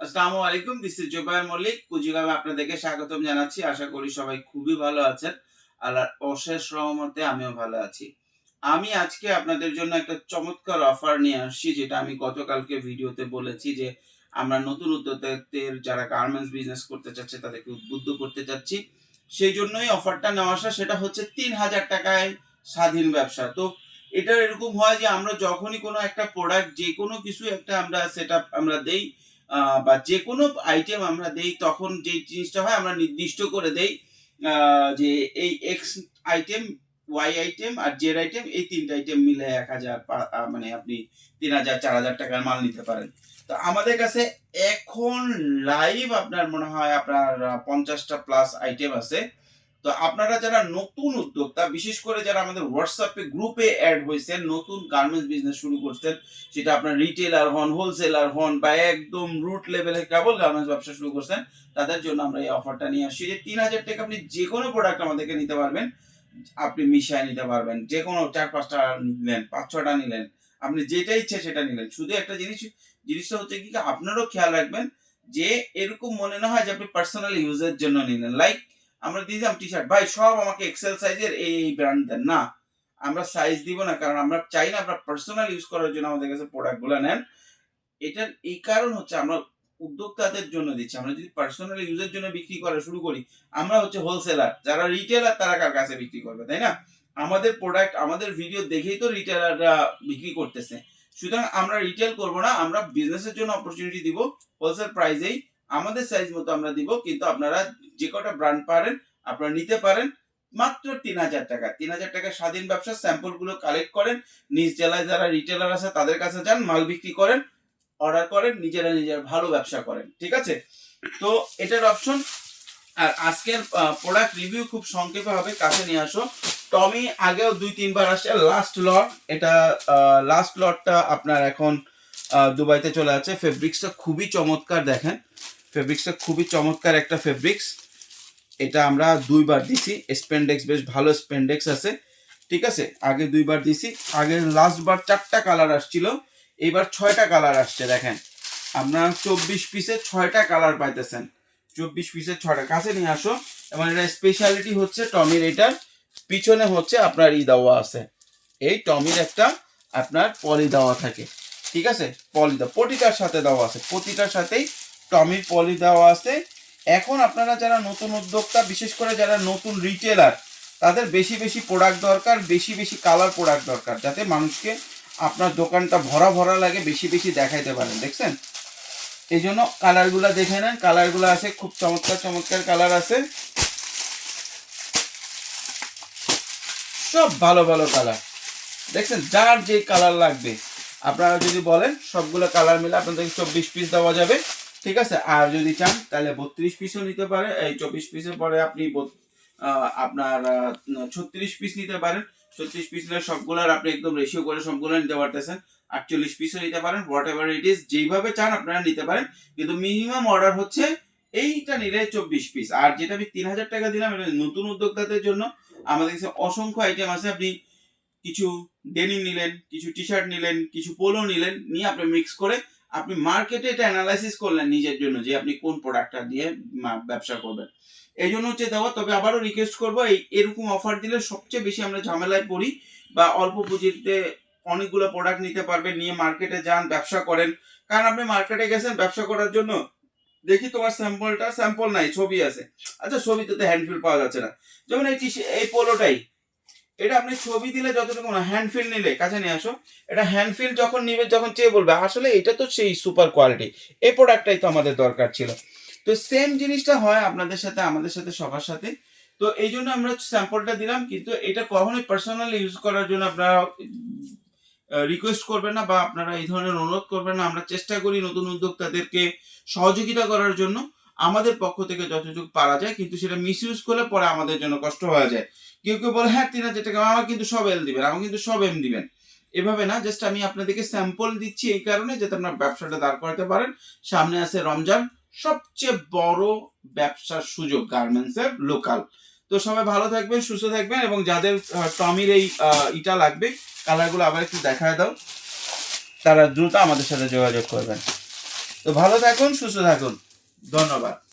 আসসালামু আলাইকুম this is Zubair Mallick কুজিগামে আপনাদেরকে স্বাগতম জানাচ্ছি। আশা করি সবাই খুবই ভালো আছেন। আর অশেষ রহমতে আমিও ভালো আছি। আমি আজকে আপনাদের জন্য একটা চমৎকার অফার নিয়ে আসছি, যেটা আমি গতকালকে ভিডিওতে বলেছি যে আমরা নতুন উদ্যোক্তাদের যারা গার্মেন্টস বিজনেস করতে চাচ্ছে, তাদেরকে উদ্বুদ্ধ করতে চাচ্ছি। সেই জন্যই অফারটা নেওয়া আসা, সেটা হচ্ছে তিন হাজার টাকায় স্বাধীন ব্যবসা। তো এটা এরকম হয় যে আমরা যখনই কোনো একটা প্রোডাক্ট যে কোনো কিছু একটা আমরা সেট আমরা দেই বা যে কোনো আইটেম আমরা দেই, তখন যে জিনিসটা হয়, আমরা নির্দিষ্ট করে দেই যে এই এক্স আইটেম ওয়াই আইটেম আর জেড আইটেম এই তিনটা আইটেম মিলে এক হাজার মানে আপনি তিন হাজার, চার হাজার টাকার মাল নিতে পারেন। তো আমাদের কাছে এখন লাইভ আপনার মনে হয় আপনার পঞ্চাশটা প্লাস আইটেম আছে। তো আপনারা যারা নতুন উদ্যোক্তা, বিশেষ করে যারা আমাদের হোয়াটসঅ্যাপে গ্রুপে অ্যাড হয়েছেন, নতুন গার্মেন্টস বিজনেস শুরু করছেন, সেটা আপনার রিটেলার হন হোলসেলার হন বা একদম রুট লেভেলে কেবল গার্মেন্টস ব্যবসা শুরু করছেন, তাদের জন্য আমরা এই অফারটা নিয়ে আসছি। যে তিন হাজার টাকা আপনি যে কোনো প্রোডাক্ট আমাদেরকে নিতে পারবেন, আপনি মিশায় নিতে পারবেন, যে কোনো চার পাঁচটা নিলেন, পাঁচ ছটা নিলেন, আপনি যেটা ইচ্ছে সেটা নিলেন। শুধু একটা জিনিস, জিনিসটা হচ্ছে কি, আপনারও খেয়াল রাখবেন যে এরকম মনে না হয় যে আপনি পার্সোনাল ইউজের জন্য নিলেন। লাইক আমরা দিয়েছিলাম টি শার্ট ভাই, সব আমাকে এক্সেল সাইজের এই এই ব্র্যান্ড দেন, না? আমরা সাইজ দিব না, কারণ আমরা চাই না আপনার পার্সোনাল ইউজ করার জন্য আমাদের কাছে প্রোডাক্টগুলো নেন। এটার এই কারণ হচ্ছে আমরা উদ্যোক্তাদের জন্য দিচ্ছি। আমরা যদি পার্সোনাল ইউজের জন্য বিক্রি করা শুরু করি, আমরা হচ্ছে হোলসেলার যারা রিটেলার তারা কার কাছে বিক্রি করবে, তাই না? আমাদের প্রোডাক্ট আমাদের ভিডিও দেখেই তো রিটেলাররা বিক্রি করতেছে। সুতরাং আমরা রিটেল করব না, আমরা বিজনেসের জন্য অপরচুনিটি দিব হোলসেল প্রাইসেই আমাদের সাইজ মতো আমরা দিব, কিন্তু আপনারা যে কটা ব্র্যান্ড পারেন, আপনারা নিতে পারেন মাত্র তিন হাজার টাকা। তিন হাজার টাকা স্বাধীন ব্যবসা স্যাম্পলগুলো কালেক্ট করেন, নিজ জেলায় যারা রিটেলার আছে তাদের কাছে যান, মাল বিক্রি করেন অর্ডার করেন, নিজেরা নিজের ভালো ব্যবসা করেন, ঠিক আছে? তো এটার অপশন আর আজকের প্রোডাক্ট রিভিউ খুব সংক্ষেপে হবে, কাছে নিয়ে আসো। টমি আগেও দুই, তিনবার আসছে লাস্ট লট এটা লাস্ট লটটা আপনার এখন দুবাইতে চলে আছে ফেব্রিক্সটা খুবই চমৎকার দেখেন। ফেব্রিক্সটা খুবই চমৎকার একটা ফেব্রিক্স এটা আমরা দুইবার দিছি। স্পেন্ডেক্স বেশ ভালো স্পেন্ডেক্স আছে। ঠিক আছে? আগে দুইবার দিছি। আগে লাস্ট বার চারটা কালার আসছিল। এইবার ছয়টা কালার আসছে, দেখেন। আপনার চব্বিশ পিসে ছয়টা কালার পাইতেছেন। চব্বিশ পিসের ছয়টা। কাছে নিয়ে আসো। এবং এটা স্পেশালিটি হচ্ছে টমির। এটার পিছনে হচ্ছে আপনার ই দেওয়া আছে। এই টমির একটা আপনার পলি দেওয়া থাকে। ঠিক আছে? পলি দেওয়া। প্রতিটার সাথে দেওয়া আছে। প্রতিটার সাথেই টমির পলি দেওয়া আছে। এখন আপনারা যারা নতুন উদ্যোক্তা, বিশেষ করে যারা নতুন রিটেলার তাদের বেশি বেশি প্রোডাক্ট দরকার, বেশি বেশি কালার প্রোডাক্ট দরকার, যাতে মানুষকে আপনার দোকানটা ভরা ভরা লাগে, বেশি বেশি দেখাইতে পারেন, দেখছেন? এই জন্য কালারগুলো দেখে নেন কালারগুলো আছে, খুব চমৎকার চমৎকার কালার আছে। সব ভালো ভালো কালার দেখছেন? যার যে কালার লাগবে। আপনারা যদি বলেন, সবগুলো কালার মিলে আপনাদের চব্বিশ পিস দেওয়া যাবে। ঠিক আছে? আর যদি চান, তাহলে বত্রিশ পিসও নিতে পারে। এই চব্বিশ পিসের পরে আপনি আপনার ছত্রিশ পিস নিতে পারেন। ছত্রিশ পিস নিলে সবগুলোর আপনি একদম রেশিও করে সবগুলো নিতে পারতেছেন। আটচল্লিশ পিসও নিতে পারেন হোয়াট এভার ইট ইস যেইভাবে চান আপনারা নিতে পারেন। কিন্তু মিনিমাম অর্ডার হচ্ছে এইটা নিলে চব্বিশ পিস আর যেটা আমি তিন হাজার টাকা দিলাম, এটা নতুন উদ্যোক্তাদের জন্য। আমাদের কাছে অসংখ্য আইটেম আছে। আপনি কিছু ডেনিম নিলেন, কিছু টি শার্ট নিলেন, কিছু পোলো নিলেন, নিয়ে আপনি মিক্স করে আপনি মার্কেটে এটা অ্যানালাইসিস করলেন নিজের জন্য যে আপনি কোন প্রোডাক্টটা দিয়ে ব্যবসা করবেন। এই জন্য হচ্ছে দেওয়া, তবে আবারও রিকোয়েস্ট করব, এই এরকম অফার দিলে সবচেয়ে বেশি আমরা ঝামেলায় পড়ি বা অল্প পুঁজিতে অনেকগুলো প্রোডাক্ট নিতে পারবেন, নিয়ে মার্কেটে যান, ব্যবসা করেন। কারণ আপনি মার্কেটে গেছেন, ব্যবসা করার জন্য দেখি তোমার স্যাম্পলটা স্যাম্পল নাই, ছবি আছে। আচ্ছা ছবিতে তো হ্যান্ডফিল পাওয়া যাচ্ছে না। যেমন এই এই পোলোটাই এটা আপনি ছবি দিলে যতটুকু না হ্যান্ডফিল নিলে, কাছে নিয়ে আসো। এটা হ্যান্ডফিল যখন নিবে, যখন চেয়ে বলবে, আসলে এটা তো সেই সুপার কোয়ালিটি এই প্রোডাক্টটাই তো আমাদের দরকার ছিল। তো সেম জিনিসটা হয় আপনাদের সাথে, আমাদের সাথে, সবার সাথে। তো এই জন্য আমরা স্যাম্পলটা দিলাম, কিন্তু এটা কখনোই পার্সোনাল ইউজ করার জন্য আপনারা রিকোয়েস্ট করবেন না বা আপনারা এই ধরনের অনুরোধ করবেন না। আমরা চেষ্টা করি নতুন উদ্যোক্তাদেরকে সহযোগিতা করার জন্য। আমাদের পক্ষ থেকে যতটুকু পারা যায়, কিন্তু সেটা মিস ইউজ করলে পরে আমাদের জন্য কষ্ট হয়ে যায়। কেউ কেউ বলে হ্যাঁ তিন হাজার টাকা আমার কিন্তু সব এল দিবেন আমার কিন্তু সব এম দিবেন। এভাবে না জাস্ট আমি আপনাদেরকে স্যাম্পল দিচ্ছি এই কারণে, যাতে আপনার ব্যবসাটা দাঁড় করাতে পারেন। সামনে আছে রমজান, সবচেয়ে বড় ব্যবসার সুযোগ গার্মেন্টস এর লোকাল তো সবাই ভালো থাকবেন, সুস্থ থাকবেন, এবং যাদের টমির এই ইটা লাগবে কালারগুলো আবার একটু দেখায় দাও। তারা দ্রুত আমাদের সাথে যোগাযোগ করবেন। তো ভালো থাকুন, সুস্থ থাকুন। ধন্যবাদ।